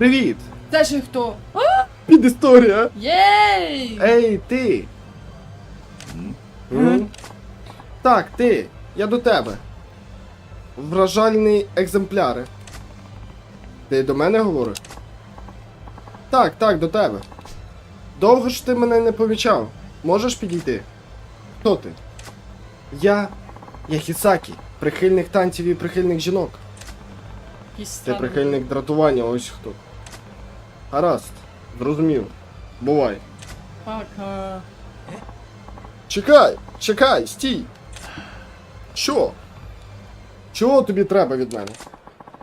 Привіт! Це ще хто? Під історія! Єй! Ей, ти! М? Так, ти, я до тебе. Вражальні екземпляри. Ти до мене говориш? Так, так, до тебе. Довго ж ти мене не помічав. Можеш підійти? Хто ти? Я. Я Хісакі, прихильник танців і прихильник жінок. Ти прихильник дратування, ось хто. Гаразд, зрозумів. Бувай. Пока. Чекай, чекай, стій. Що? Чого тобі треба від мене?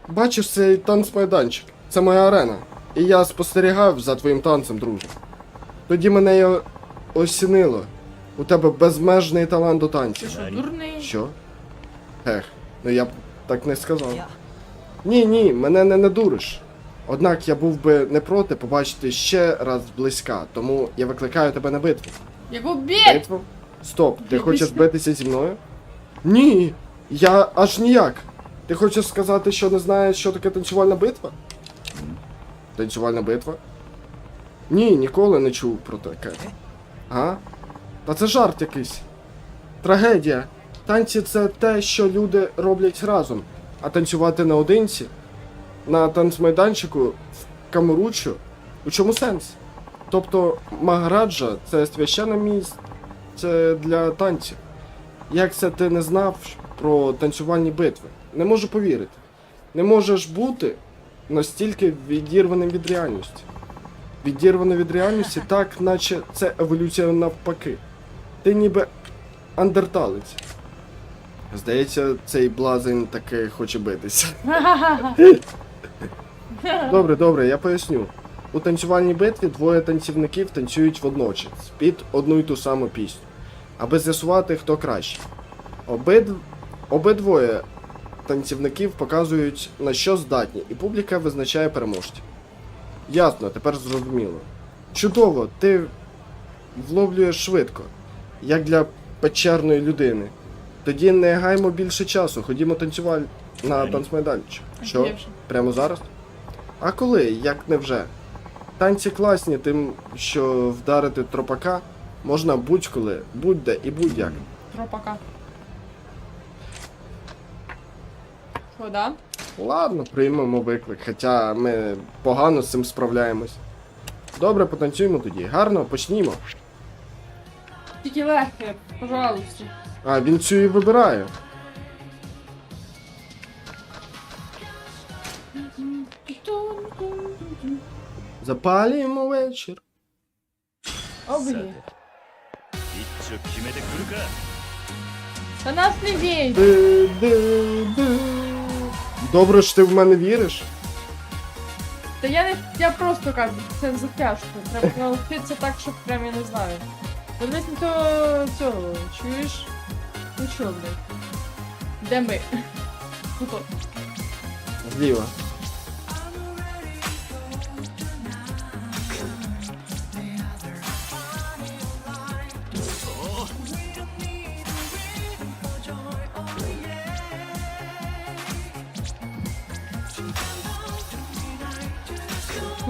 Бачиш цей танцмайданчик? Це моя арена. І я спостерігав за твоїм танцем, друже. Тоді мене й осінило. У тебе безмежний талант до Ти танців. що, дурний? Що? Ех, ну я б так не сказав. Ні, ні, мене не надуриш. Однак я був би не проти побачити ще раз зблизька, тому я викликаю тебе на битву. Яку! Битву? Стоп, ти хочеш битися зі мною? Ні, я аж ніяк. Ти хочеш сказати, що не знаєш, що таке танцювальна битва? Танцювальна битва? Ні, ніколи не чув про таке. А? Та це жарт якийсь. Трагедія. Танці це те, що люди роблять разом. А танцювати наодинці на танцмайданчику в Камуручу. У чому сенс? Тобто Магараджа це священне місце для танців. Як це ти не знав про танцювальні битви? Не можу повірити. Не можеш бути настільки відірваним від реальності. Відірвано від реальності, так наче це еволюція навпаки. Ти ніби андерталець. Здається, цей блазень таки хоче битися. Добре, добре, я поясню. У танцювальній битві двоє танцівників танцюють водночас під одну й ту саму пісню, аби з'ясувати, хто краще. Обид... Обидвоє танцівників показують на що здатні, і публіка визначає переможців. Ясно, тепер зрозуміло. Чудово, ти вловлюєш швидко, як для печерної людини. Тоді не гаймо більше часу, ходімо танцювати на танцмайданчик. Що? Прямо зараз? А коли, як не вже? Танці класні, тим, що вдарити тропака можна будь-коли, будь-де і будь-як. Тропака. Що, да? Ладно, приймемо виклик, хоча ми погано з цим справляємось. Добре, потанцюємо тоді. Гарно, почнімо. Тільки легке, пожалуйста. А, він цю і вибирає. Запалюємо вечір. Обгі. Та нас не бій! Ди, ди, ди. Добре, що ти в мене віриш. Та я не. Я просто кажу, це затяжко. Треба наловитися так, щоб прям я не знаю. Дивись на то цього, чуєш? Ну чо, блядь? Де ми? Зліва.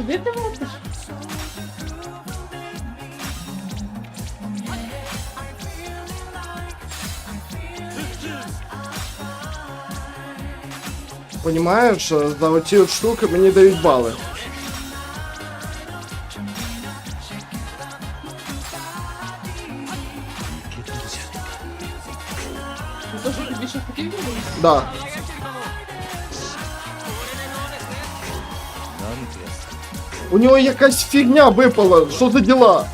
Куди ти мутиш? Понімаєш, що за оці от штуки мені дають бали. Більше хотів? Да. У нього якась фигня выпала, что за діла?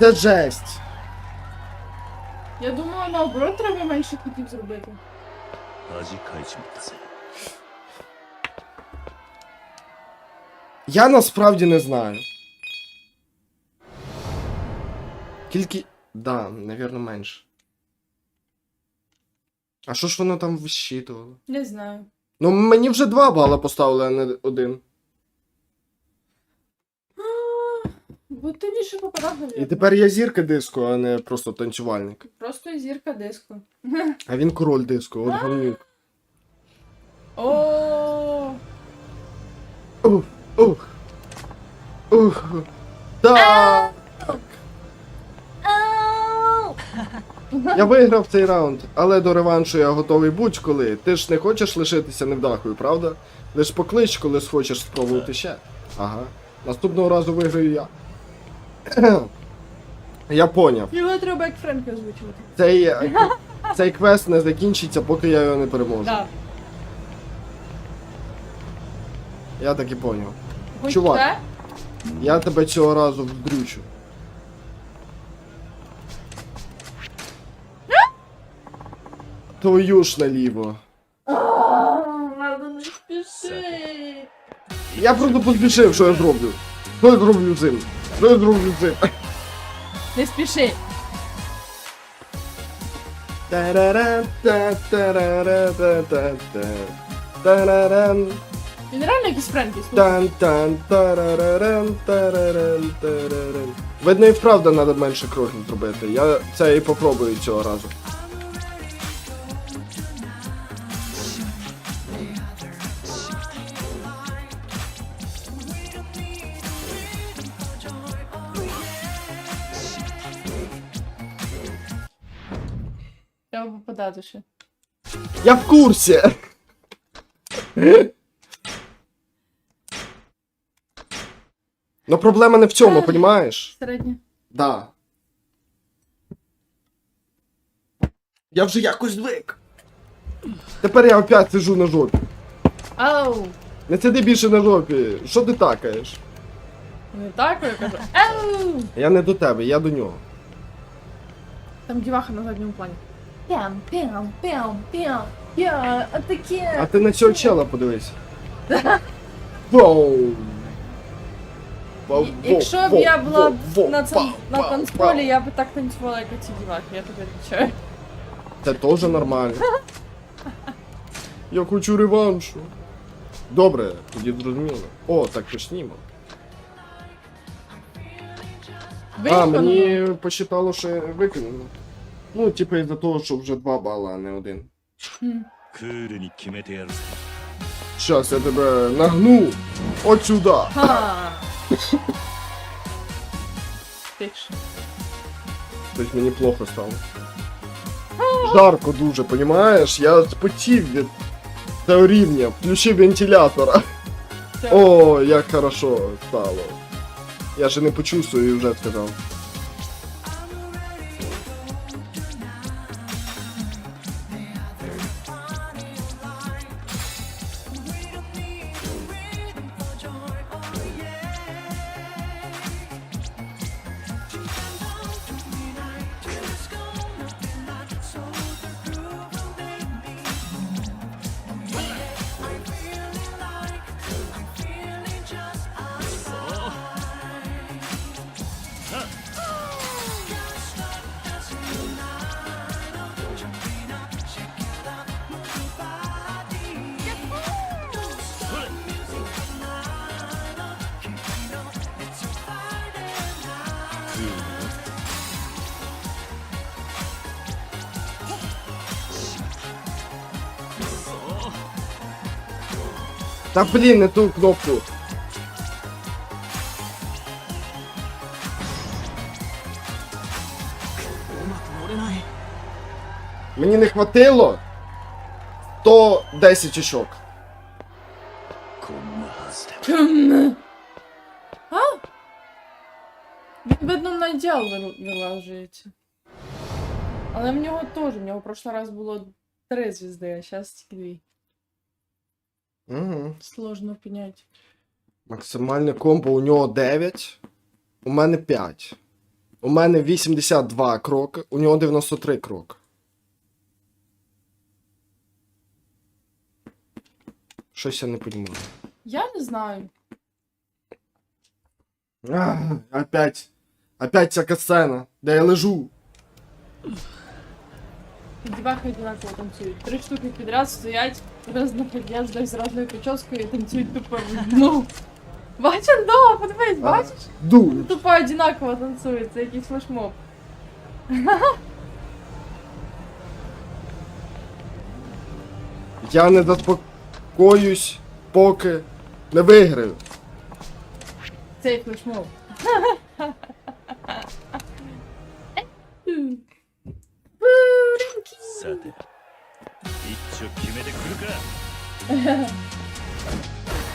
Це жесть. Я думаю, наоборот, треба менше котів зробити. Я насправді не знаю. Тільки. Да, навірно, менше. А що ж воно там вищитувало? Не знаю. Ну, мені вже два бала поставили, а не один. Бо ти більше попадав на І тепер я зірка диско, а не просто танцювальник. Просто зірка диско. А він король диско, от гамнюк. О, Ух, ух. Ух. Так. Я виграв цей раунд, але до реваншу я готовий будь-коли. Ти ж не хочеш лишитися невдахою, правда? Лиш поклич, коли схочеш спробувати ще. Ага. Наступного разу виграю я. Я поняв. Його треба як Френка озвучувати. Цей, е, цей квест не закінчиться, поки я його не переможу. Да. Я так і поняв. Чувак. Я тебе цього разу вдрючу. Твою ж наліво. Надо не спіши. Я просто поспішив, що я зроблю. Що я зроблю з цим? Що я зроблю з цим? Не спіши. Та-ра-ра-та-та-ра-ра-та-та-та. Та-ра-рам, Він реально якийсь Френкі, слухай. тан-тан, та-ра-ра-рам, та-ра-рам, та-ра-рам. Видно, і вправду треба менше кроків зробити. Я це і попробую цього разу. Ще. Я в курсі. Но проблема не в цьому, понімаєш? Середнє. Да. Я вже якось звик. Тепер я опять сижу на жопі. Ау! Не сиди більше на жопі. Що ти такаєш? Не так, я кажу. Ау! Я не до тебе, я до нього. Там діваха на задньому плані. Пям, пям, пям, пям. Я, таке. А ти на цього чела подивись. Воу. Якщо б воу, я була воу, на, цьому, на танцполі, я б так танцювала, як оці дівахи, я тобі відвічаю. Це теж нормально. Я хочу реваншу. Добре, тоді зрозуміло. О, так почнімо. А, Виконано. мені посчитало, що виконано. Ну, типа из-за того, що вже два бала, а не один. Щас, я тебе нагну от сюда. Ха. Тобто мені плохо стало. Жарко дуже, понімаєш? Я потів від цього рівня, включив вентилятора. Все. О, як хорошо стало. Я ще не почувствую і вже сказав. Та блін, не ту кнопку. Мені не хватило 110 очок. А? Він видно на діал вилажується. Але в нього теж, в нього в прошлий раз було три звізди, а зараз тільки дві. Угу. Сложно понять. Максимальне комбо у нього 9. У мене 5. У мене 82 кроки, у нього 93 кроки. Щось я не розумію. Я не знаю. Ах, опять. Опять ця касцена, де я лежу. Дівахи одинаково танцюють. Три штуки підряд стоять, раз на десь з разною прическою і танцюють тупо одну. Бачиш, да, подивись, бачиш? Дунь. Тупо одинаково танцюють, це якийсь флешмоб. Я не заспокоюсь, поки не виграю. Цей флешмоб. さて一丁決めてくるか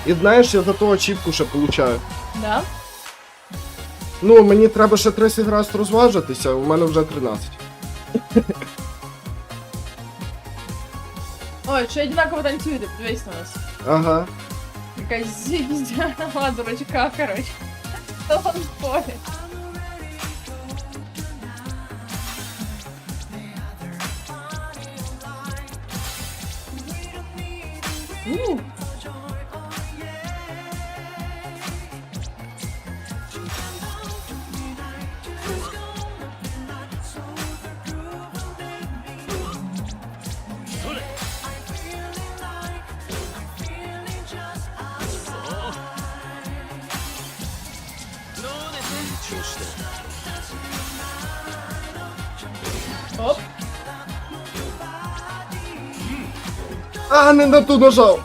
І знаєш, я за то ачівку ще получаю. Да? Ну, мені треба ще 30 раз розважитися, у мене вже 13. Ой, що одинаково танцюєте, подивись на нас. Ага. Якась зігіздяна дурачка, коротше. Та он в あっ。А, не на ту нажав.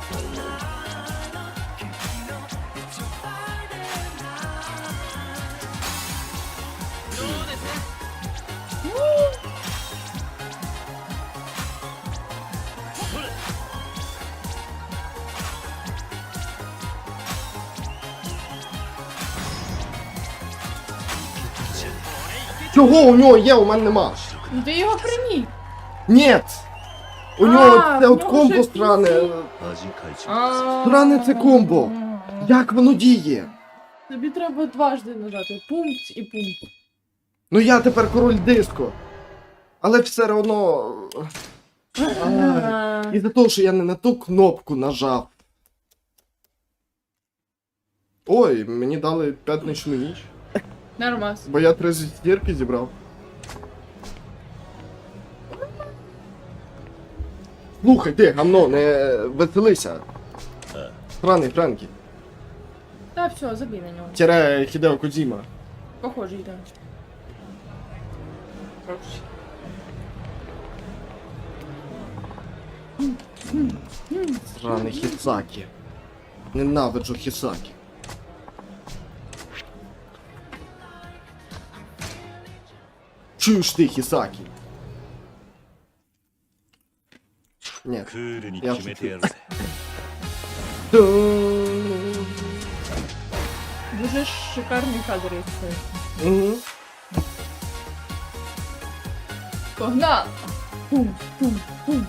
Чого у нього є, у мене нема? Ну ти його приймій. Нет! У нього це от комбо стране. Стране це комбо. Як воно діє? Тобі треба дважди нажати. Пункт і пункт. Ну я тепер король диско. Але все одно. І за того, що я не на ту кнопку нажав. Ой, мені дали п'ятничну ніч. Нормас. Бо я три зірки зібрав. Слухай, ти, гамно, не веселися. Сраний Франкі. Та все, забій на нього. Тіре Хідео Кодзіма. Так. Коротше. Сраний Хісакі. Ненавиджу Хісакі. Чуєш ти, Хісакі? Nie. クールに決めてやるぜ Duuu. Duży, szykarny kadr jest. Mhm. Kochna! Pum, pum, pum.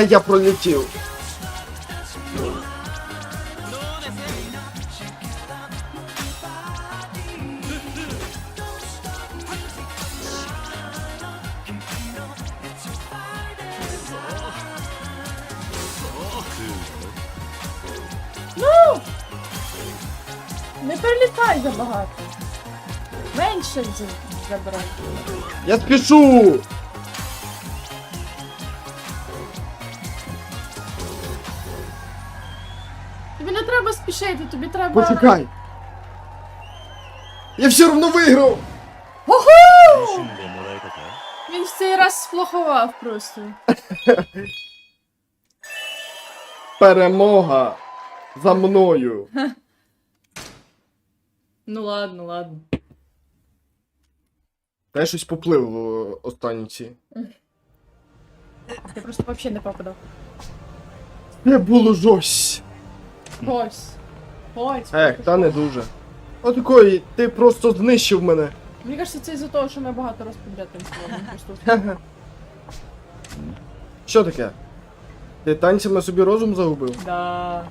А, я пролетів. Ну! Не перелітай забагато. Менше з- забирай. Я спішу! грошей, то тобі треба. Почекай. Я все одно виграв! Уху! Він в цей раз сплохував просто. Перемога за мною. Ну ладно, ладно. Та я щось поплив в останні ці. Я просто взагалі не попадав. Не було жось. Ось. Ось. Ех, та не дуже. Отакої, ти просто знищив мене. Мені кажется, це із-за того, що ми багато раз підряд танцювали. Просто Що таке? Ти танцями собі розум загубив? да.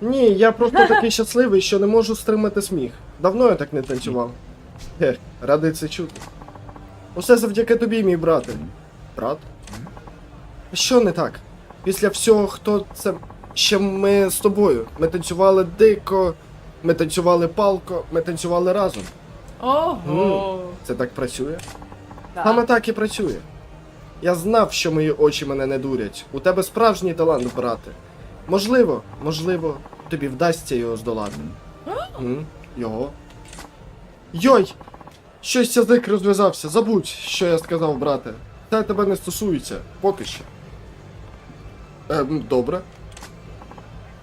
Ні, я просто такий щасливий, що не можу стримати сміх. Давно я так не танцював. Хе, радий це чути. Усе завдяки тобі, мій брате. Брат? Що не так? Після всього, хто це. Ще ми з тобою. Ми танцювали дико, ми танцювали палко, ми танцювали разом. Ого. Це так працює? Да. Саме так і працює. Я знав, що мої очі мене не дурять. У тебе справжній талант, брате. Можливо, можливо, тобі вдасться його здолати. М? Його? Йой! Щось язик розв'язався. Забудь, що я сказав, брате. Це тебе не стосується, поки що. Ем, добре.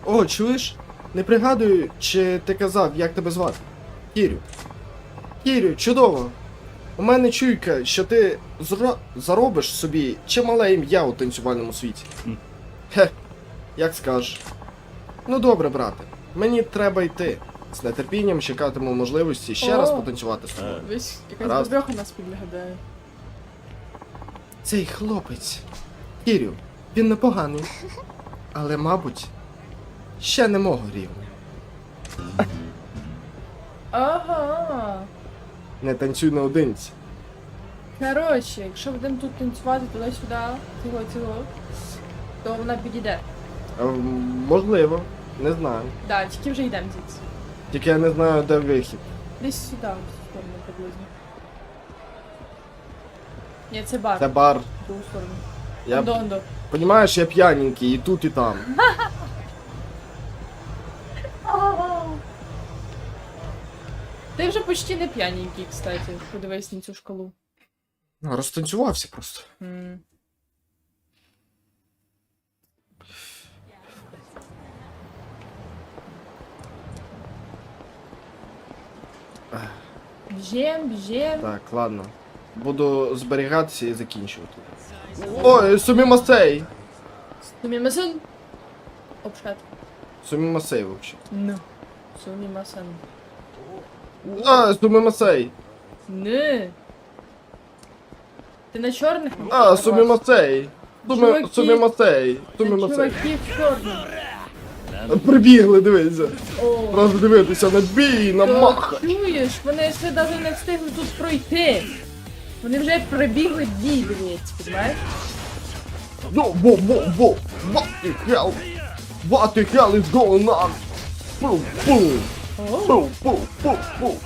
О, чуєш? Не пригадую, чи ти казав, як тебе звати? Кірю. Кірю, чудово. У мене чуйка, що ти зро... заробиш собі чимале ім'я у танцювальному світі. Хе, як скажеш. Ну добре, брате. Мені треба йти. З нетерпінням чекатиму можливості ще раз потанцювати з тобою. Весь якась Раз. нас підглядає. Цей хлопець. Кірю, він непоганий. Але, мабуть, ще не мого рівня. Ага. Не танцюй наодинці. Коротше, якщо будемо тут танцювати туди-сюди, цього цього, то вона підійде. Ем, можливо, не знаю. Да, тільки вже йдемо звідси. Тільки я не знаю, де вихід. Десь сюди, в цю сторону приблизно. Ні, це бар. Це бар. В другу сторону. Я Ондо, ондо. Понімаєш, я п'яненький і тут, і там. Ти вже почти не п'яненький, кстати. Подивись на цю шкалу. Ну, Розтанцювався просто. М. Бжем, бжем. Так, ладно. Буду зберігатися і закінчувати. Ой, сумімасей! Сумімасен. Обшат. Сумімасей, вообще. Ну. Сумімасен. А, сумімасей! Не. Ти на чорних? А, сумімасей! Суми... Чуваки. Сумімасей! Це Сумімасей! чуваки в чорному. Прибігли, дивися! О. Просто дивитися на бій, на Та маха! Чуєш, вони ще навіть не встигли тут пройти. Вони вже пробігли бій, дивіться, підзнаєш? Yo, whoa, whoa, whoa! What the hell? What the hell is going on? Boom, boom! Boom, boom, boom, boom!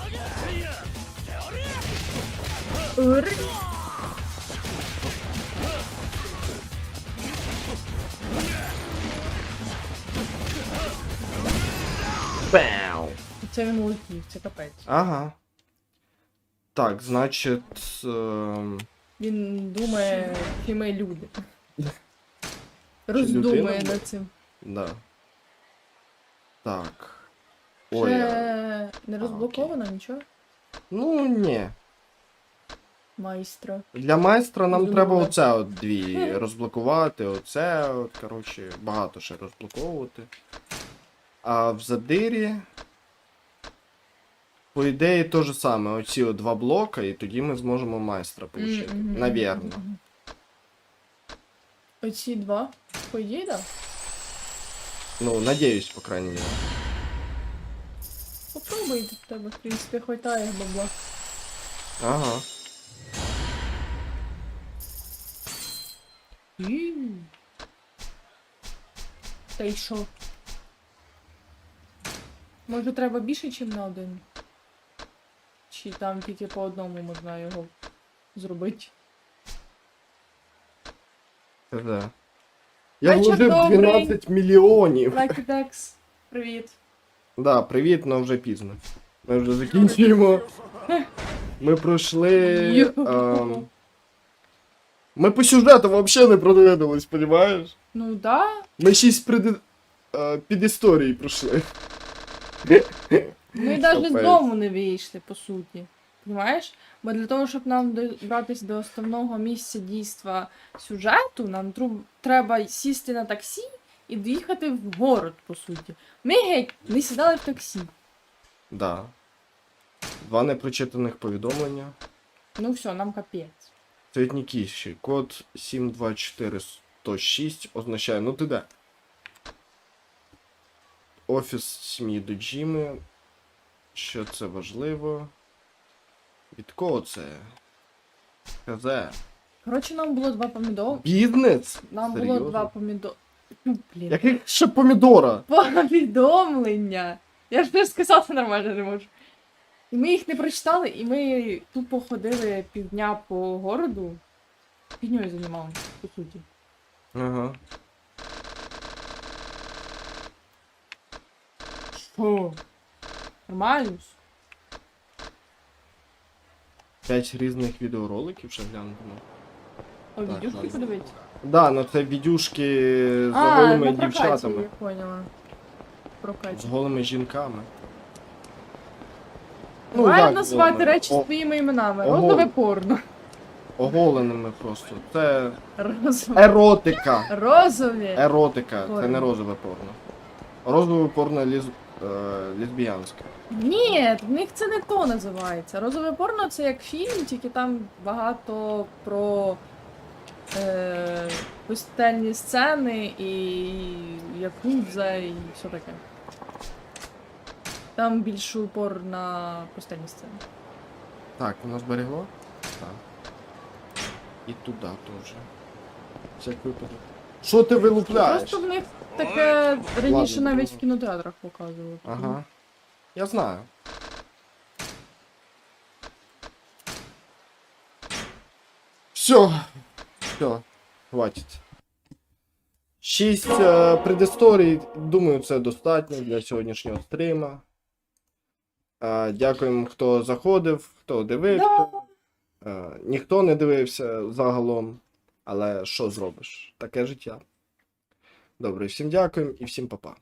ур. Бау! Це він улетів, це капець. Ага. Так, значить. ем, Він думає, що ми люди. Роздумує над цим. Да. Так. Ой. Ще не розблоковано нічого? Ну ні. Майстра. Для майстра нам Думаю. треба оце от дві розблокувати, оце, от, коротше, багато ще розблоковувати. А в задирі. По ідеї те ж саме, оці от два блока, і тоді ми зможемо майстра получити. Мгм, мгм, Навірно. мгм. Оці два? По ідеї, да? Ну, надіюсь, по крайній мірі. Попробуй, в тебе, в принципі, хватає бабла. Ага. М. Та й що? Може треба більше, ніж на один? Чи там тільки по одному можна його зробити? Це да. Я Вечір вложив добрий. 12 мільйонів. Лайки Декс, привіт. Да, привіт, але вже пізно. Ми вже закінчуємо. Ми пройшли. Ем, Ми по сюжету взагалі не продвинулись, понімаєш? Ну да. Ми шість пред... е, під історії пройшли. Ми навіть з дому не вийшли, по суті. Понимаєш? Бо для того, щоб нам добратися до основного місця дійства сюжету, нам треба сісти на таксі і доїхати в город, по суті. Ми геть не сідали в таксі. Да. Два непрочитаних повідомлення. Ну все, нам капець. Цвітнікіші. Код 724106 означає. Ну ти де? Офіс сім'ї Доджіми. Що це важливо? Від кого це? КЗ. Коротше, нам було два помідори. Бізнес? Нам було Серйозно? два помідори. Блін. Яких ще помідора? Повідомлення. Я ж не сказати нормально не можу. І ми їх не прочитали, і ми тупо ходили півдня по городу. Фігньою займалися, по суті. Ага. Що? Нормально? П'ять різних відеороликів ще глянемо. О, Так, відюшки ладно. подивитися. Да, ну це відюшки з А, голими на прокаті, дівчатами. я поняла. З Прокаті. голими жінками. Давай як називати голими? речі О- своїми іменами. ого. Розове порно. Оголеними просто. Це Розове. еротика. Розові. Еротика, це Порно. не розове порно. Розове порно ліз... е, лесбіянське. Ні, в них це не то називається. Розове порно це як фільм, тільки там багато про е, пустельні сцени і якудза і все таке. Там більше упор на пустельні сцени. Так, воно зберегло? Так. І туди теж. Всяк випадок. Що ти вилупляєш? Просто в них таке раніше Ладно, навіть в кінотеатрах показували. Ага. Я знаю. Все. Все. Хватить. Шість е, предісторій. Думаю, це достатньо для сьогоднішнього стрима. Е, дякуємо, хто заходив, хто дивився. Е, ніхто не дивився загалом. Але що зробиш? Таке життя. Добре, всім дякуємо і всім па-па.